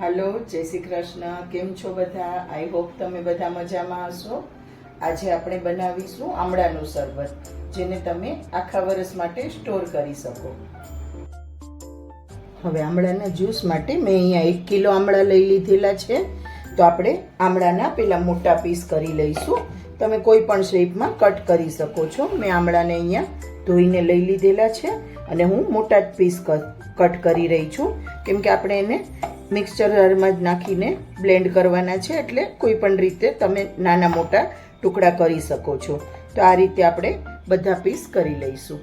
હાલો જય શ્રી કૃષ્ણ. કેમ છો બધા? આઈ હોપ તમે બધા મજામાં હશો. આજે આપણે બનાવીશું આમળાનું શરબત, જેને તમે આખા વર્ષ માટે સ્ટોર કરી શકો. હવે આમળાના જ્યુસ માટે મેં અહીંયા એક કિલો આમળા લઈ લીધેલા છે. તો આપણે આમળાના પેલા મોટા પીસ કરી લઈશું. તમે કોઈ પણ શેપમાં કટ કરી શકો છો. મેં આમળાને અહીંયા ધોઈને લઈ લીધેલા છે. અને હું મોટા જ પીસ કટ કરી રહી છું. કેમ કે આપણે એને મિક્સચરમાં જ નાખીને બ્લેન્ડ કરવાના છે એટલે કોઈ પણ રીતે તમે નાના મોટા ટુકડા કરી શકો છો. તો આ રીતે આપણે બધા પીસ કરી લઈશું.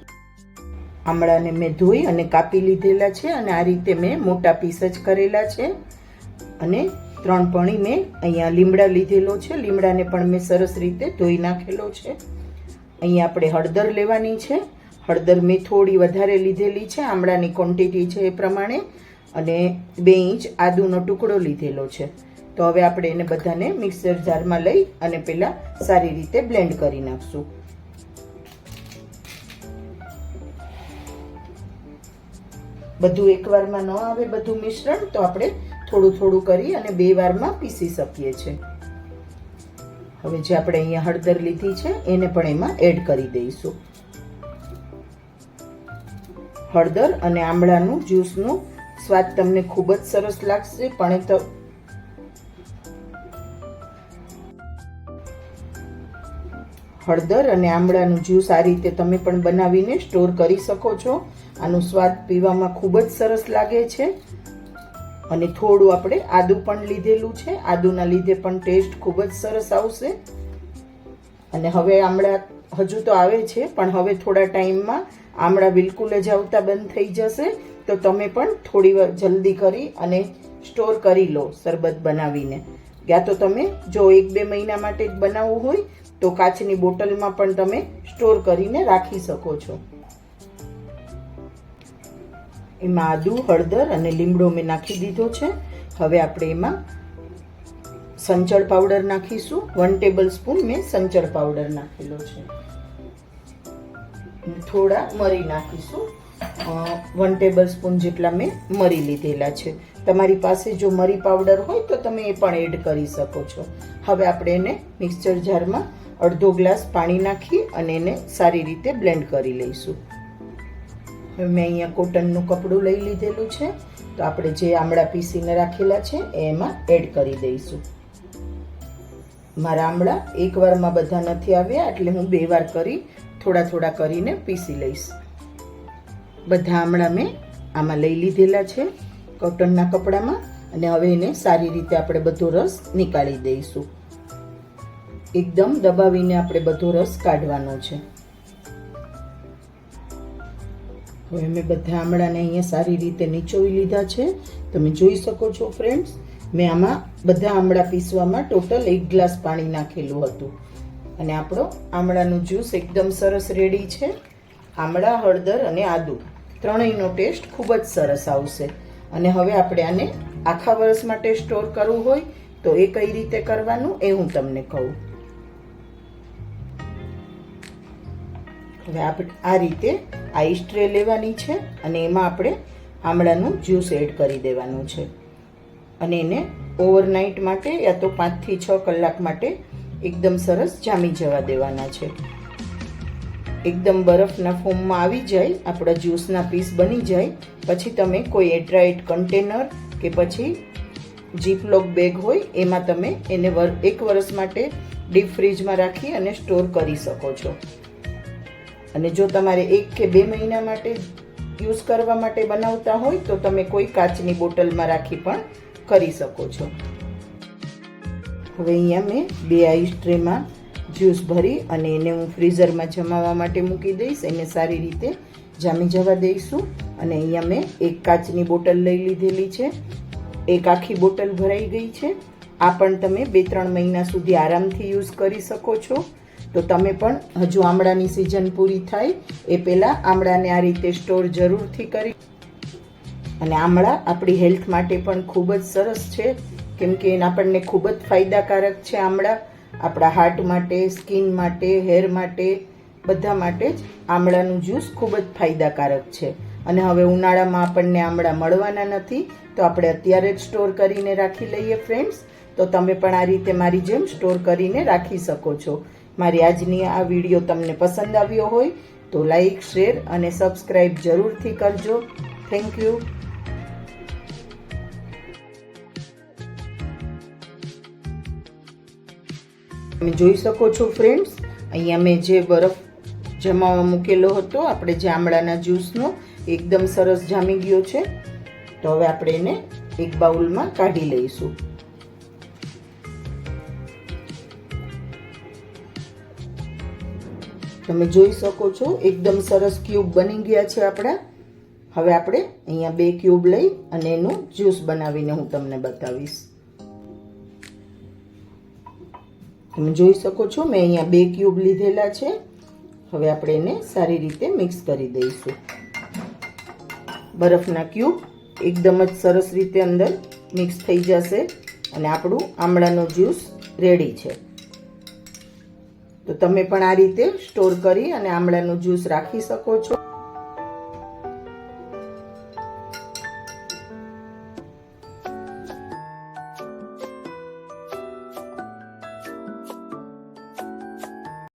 આમળાને મેં ધોઈ અને કાપી લીધેલા છે અને આ રીતે મેં મોટા પીસ જ કરેલા છે. અને ત્રણ પણી મેં અહીંયા લીમડા લીધેલો છે. લીમડાને પણ મેં સરસ રીતે ધોઈ નાખેલો છે. અહીંયા આપણે હળદર લેવાની છે. હળદર મેં થોડી વધારે લીધેલી છે. આમળાની ક્વોન્ટિટી છે એ પ્રમાણે અને બે ઇંચ આદુનો ટુકડો લીધેલો છે. તો હવે આપણે એને બધાને મિક્સર જારમાં લઈ અને પહેલાં સારી રીતે બ્લેન્ડ કરી નાખશું. બધું એકવારમાં ન આવે બધું મિશ્રણ, તો આપણે થોડું થોડું કરી અને બે વારમાં પીસી શકીએ છીએ. હવે જે આપણે અહીંયા હળદર લીધી છે, એને પણ એમાં એડ કરી દઈશું. હળદર અને આમળાનું જ્યુસનું સ્વાદ તમને ખૂબ જ સરસ લાગશે, પણ તો હળદર અને આમળાનું જ્યુસ આ રીતે તમે પણ બનાવીને સ્ટોર કરી શકો છો. આનો સ્વાદ પીવામાં ખૂબ જ સરસ લાગે છે. અને થોડું આપણે આદુ પણ લીધેલું છે. આદુના લીધે પણ ટેસ્ટ ખૂબ જ સરસ આવશે. અને હવે આમળા હજુ તો આવે છે, પણ હવે થોડા ટાઈમમાં આમળા બિલકુલ જ આવતા બંધ થઈ જશે. તો તમે પણ થોડી જલ્દી કરી અને સ્ટોર કરી લો શરબત બનાવીને. યા તો તમે જો એક બે મહિના માટે જ બનાવવું હોય, તો કાચની બોટલમાં પણ તમે સ્ટોર કરીને રાખી શકો છો. એમાં આદુ, હળદર અને લીમડો મેં નાખી દીધો છે. હવે આપણે એમાં સંચળ પાવડર નાખીશું. વન ટેબલ સ્પૂન મેં સંચળ પાવડર નાખેલો છે. થોડા મરી નાખીશું. વન ટેબલ સ્પૂન જેટલા મેં મરી લીધેલા છે. તમારી પાસે જો મરી પાવડર હોય તો તમે એ પણ એડ કરી શકો છો. હવે આપણે એને મિક્સચર જારમાં અડધો ગ્લાસ પાણી નાખી અને એને સારી રીતે બ્લેન્ડ કરી લઈશું. હવે મેં અહીંયા કોટનનું કપડું લઈ લીધેલું છે. તો આપણે જે આમળા પીસીને રાખેલા છે, એ એમાં એડ કરી દઈશું. મારા આમળા એક વારમાં બધા નથી આવ્યા, એટલે હું બે વાર કરી, થોડા થોડા કરીને પીસી લઈશ. બધા આમળા મેં આમાં લઈ લીધેલા છે કોટનના કપડામાં અને હવે એને સારી રીતે આપણે બધો રસ નીકાળી દઈશું. એકદમ દબાવીને આપણે બધો રસ કાઢવાનો છે. હવે મેં બધા આમળાને અહીંયા સારી રીતે નીચોવી લીધા છે. તમે જોઈ શકો છો ફ્રેન્ડ્સ, મેં આમાં બધા આમળા પીસવામાં ટોટલ એક ગ્લાસ પાણી નાખેલું હતું. અને આપણો આમળાનું જ્યુસ એકદમ સરસ રેડી છે. આમળા, હળદર અને આદુ. ત્રણેયનો ટેસ્ટ ખૂબ જ સરસ આવશે. અને હવે આપણે આને આખા વર્ષ માટે સ્ટોર કરવું હોય તો એ કઈ રીતે કરવાનું એ હું તમને કહું. હવે આપણે આ રીતે આ ટ્રે લેવાની છે અને એમાં આપણે આમળાનું જ્યુસ એડ કરી દેવાનું છે. અને એને ઓવરનાઇટ માટે યા તો પાંચથી છ કલાક માટે એકદમ સરસ જામી જવા દેવાના છે. એકદમ બરફના ફોર્મમાં આવી જાય, આપણા જ્યુસના પીસ બની જાય, પછી તમે કોઈ એટ્રાઇટ કન્ટેનર કે પછી જીપલોક બેગ હોય, એમાં તમે એને એક વર્ષ માટે ડીપ ફ્રીજમાં રાખી અને સ્ટોર કરી શકો છો. અને જો તમારે એક કે બે મહિના માટે યુઝ કરવા માટે બનાવતા હોય, તો તમે કોઈ કાચની બોટલમાં રાખી પણ કરી શકો છો. હવે અહીંયા મેં બે આઈસ ટ્રેમાં જ્યુસ ભરી અને એને હું ફ્રીઝરમાં જમાવવા માટે મૂકી દઈશ. એને સારી રીતે જામી જવા દઈશું. અને અહીંયા મેં એક કાચની બોટલ લઈ લીધેલી છે. એક આખી બોટલ ભરાઈ ગઈ છે. આ પણ તમે બે ત્રણ મહિના સુધી આરામથી યુઝ કરી શકો છો. તો તમે પણ હજુ આમળાની સિઝન પૂરી થાય એ પહેલાં આમળાને આ રીતે સ્ટોર જરૂરથી કરી અને આમળા આપણી હેલ્થ માટે પણ ખૂબ જ સરસ છે. કેમ કે આપણને ખૂબ જ ફાયદાકારક છે આમળા. આપણા હાર્ટ માટે સ્કિન માટે હેર માટે, બધા માટે જ આમળાનું જ્યુસ ખૂબ જ ફાયદાકારક છે. અને હવે ઉનાળામાં આપણને આમળા મળવાના નથી, તો આપણે અત્યારે જ સ્ટોર કરીને રાખી લઈએ ફ્રેન્ડ્સ તો તમે પણ આ રીતે મારી જેમ સ્ટોર કરીને રાખી શકો છો. મારી આજની આ વીડિયો તમને પસંદ આવ્યો હોય તો લાઈક શેર અને સબસ્ક્રાઈબ જરૂરથી કરજો. થેન્ક યુ તમે જોઈ શકો છો ફ્રેન્ડ્સ અહીંયા મેં જે બરફ જમાવા મૂકેલો હતો, આપણે જામડાના જ્યુસનો, એકદમ સરસ જામી ગયો છે. તો હવે આપણે એને એક બાઉલમાં કાઢી લઈશું. તમે જોઈ શકો છો, એકદમ સરસ ક્યુબ બની ગયા છે આપણા. હવે આપણે અહીંયા બે ક્યુબ લઈ અને એનું જ્યુસ બનાવીને હું તમને બતાવીશ. તમે જોઈ શકો છો, મેં અહીંયા બે ક્યુબ લીધેલા છે. હવે આપણે એને સારી રીતે મિક્સ કરી દઈશું. બરફના ક્યુબ એકદમ જ સરસ રીતે અંદર મિક્સ થઈ જશે અને આપણું આમળાનો જ્યુસ રેડી છે. તો તમે પણ આ રીતે સ્ટોર કરી અને આમળાનું જ્યુસ રાખી શકો છો.